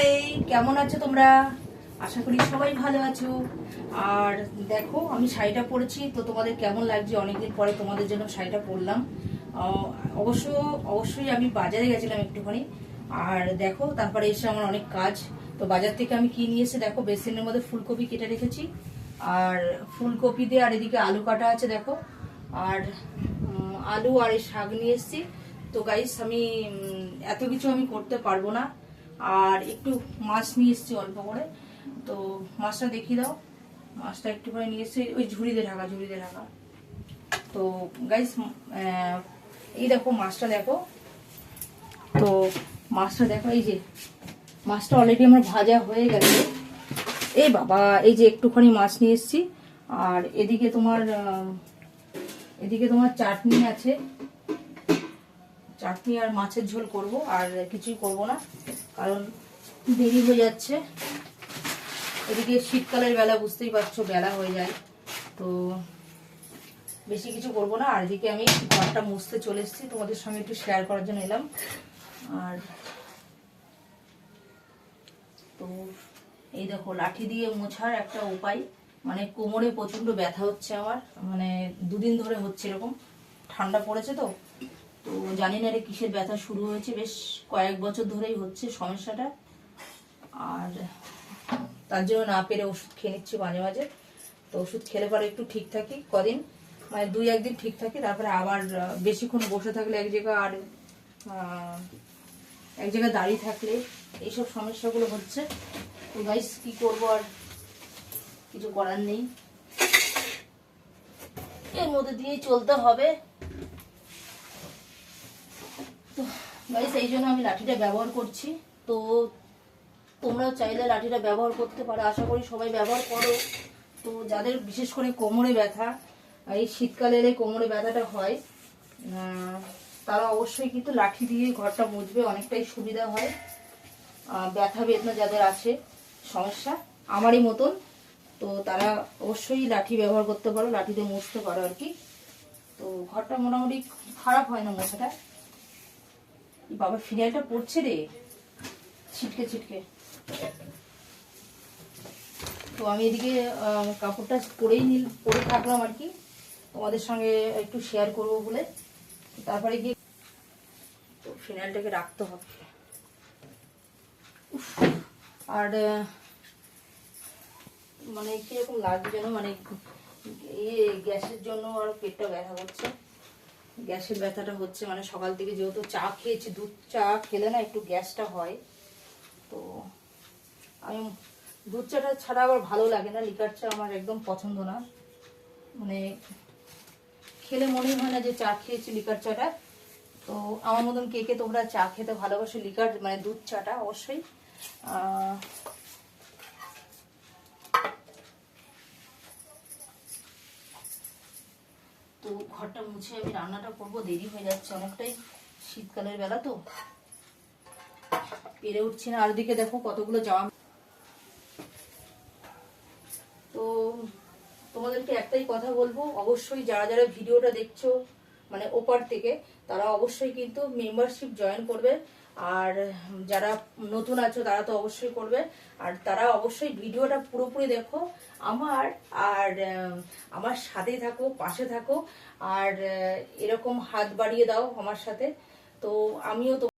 High কেমন আছো তোমরা? আশা করি সবাই ভালো আছো। আর দেখো, আমি শাড়িটা পরেছি, তো তোমাদের কেমন লাগছে? অনেকদিন পরে তোমাদের জন্য শাড়িটা পরলাম। অবশ্য, অবশ্যই আমি বাজারে গেছিলাম একটুখানি। আর দেখো, তারপরে এসে আমার অনেক কাজ। তো বাজার থেকে আমি কি নিয়ে এসে, দেখো, বেসিনের মধ্যে ফুলকপি কেটে রেখেছি। আর ফুলকপি দিয়ে আর এদিকে আলু কাটা আছে, দেখো। আর আলু আর এই শাক নিয়ে এসেছি। তো গাইস আমি এত কিছু আমি করতে পারব না। আর একটু মাছ নিয়ে এসেছি অল্প করে। তো মাছটা দেখিয়ে দাও। মাছটা একটু করে নিয়ে এসেছি। ওই ঝুড়িতে ঢাকা ঝুড়িতে ঢাকা। তো গাইস এই দেখো মাছটা দেখো। তো মাছটা দেখো, এই যে মাছটা অলরেডি আমার ভাজা হয়ে গেছে। এই বাবা, এই যে একটুখানি মাছ নিয়ে এসেছি। আর এদিকে তোমার এদিকে তোমার চাটনি আছে। চাটনি আর মাছের ঝোল করব, আর কিছুই করব না। কারণ দেরি হয়ে যাচ্ছে। এদিকে শীতকালের বেলা বুঝতেই পারছ, বেলা হয়ে যায়। তো বেশি কিছু করব না। আর এদিকে আমি ঘরটা মুছতে চলে এসেছি। তোমাদের সঙ্গে একটু শেয়ার করার জন্য এলাম। আর তো এই দেখো, লাঠি দিয়ে মোছার একটা উপায়। মানে কোমরে প্রচণ্ড ব্যথা হচ্ছে আমার। মানে দুদিন ধরে হচ্ছে এরকম। ঠান্ডা পড়েছে তো। তো জানি না এটা কিসের ব্যথা শুরু হয়েছে, বেশ কয়েক বছর ধরেই হচ্ছে সমস্যাটা। আর তার জন্য না পেরে ওষুধ খেয়ে নিচ্ছি মাঝে মাঝে। তো ওষুধ খেলে পরে একটু ঠিক থাকি কদিন মানে দুই একদিন ঠিক থাকি, তারপরে আবার বেশিক্ষণ বসে থাকলে এক জায়গায় আর এক জায়গায় দাঁড়িয়ে থাকলে এইসব সমস্যাগুলো হচ্ছে। তো গাইস কী করব আর কিছু করার নেই। এর মধ্যে দিয়েই চলতে হবে। তো গাইস এই জন্য আমি লাঠিটা ব্যবহার করছি। তো তোমরাও চাইলে লাঠিটা ব্যবহার করতে পারো। আশা করি সবাই ব্যবহার করো। তো যাদের বিশেষ করে কোমরে ব্যথা, এই শীতকালের এই কোমরে ব্যথাটা হয় তারা অবশ্যই কিন্তু লাঠি দিয়ে ঘরটা মুছবে, অনেকটাই সুবিধা হয়। ব্যথা বেদনা যাদের আছে, সমস্যা আমারই মতন, তো তারা অবশ্যই লাঠি ব্যবহার করতে পারো লাঠিতে মুছতে পারো আর কি। তো ঘরটা মোটামুটি খারাপ হয় না মোছাটা। বাবা ফিনাইলটা পড়ছে রে। ছিটকে ছিটকে। তো আমি এদিকে কাপড়টা পরেই নিল, পরে থাকলাম আর কি। তোমাদের সঙ্গে একটু শেয়ার করব বলে। তারপরে গিয়ে তো ফিনাইলটাকে রাখতে হবে। আর মানে কীরকম লাগছে যেন? মানে ইয়ে গ্যাসের জন্য আর পেটটা ব্যথা করছে। গ্যাসের ব্যথাটা হচ্ছে মানে সকাল থেকে যেহেতু চা খেয়েছি, দুধ চা খেলে না একটু গ্যাসটা হয়। তো আমি দুধ চাটা ছাড়া আবার ভালো লাগে না, লিকার চা আমার একদম পছন্দ না। মানে খেলে মনেই হয় না যে চা খেয়েছি লিকার চাটা। তো আমার মতন কে কে তোমরা চা খেতে ভালোবাসো, লিকার মানে দুধ চাটা অবশ্যই। তো ঘরটা মুছে আমি রান্নাটা করব, দেরি হয়ে যাচ্ছে অনেকটাই। শীতকালের বেলা তো। পেরে উঠছি না। আর দিকে দেখো কতগুলো জামা। তো তোমাদেরকে একটাই কথা বলব, অবশ্যই যারা যারা ভিডিওটা দেখছ মানে ওপার থেকে, তারা অবশ্যই কিন্তু মেম্বারশিপ জয়েন করবে। আর যারা নতুন আছো, তারা তো অবশ্যই করবে। আর তারা অবশ্যই ভিডিওটা পুরোপুরি দেখো আমার, আর আমার সাথেই থাকো, পাশে থাকো। আর এরকম হাত বাড়িয়ে দাও আমার সাথে। তো আমিও তো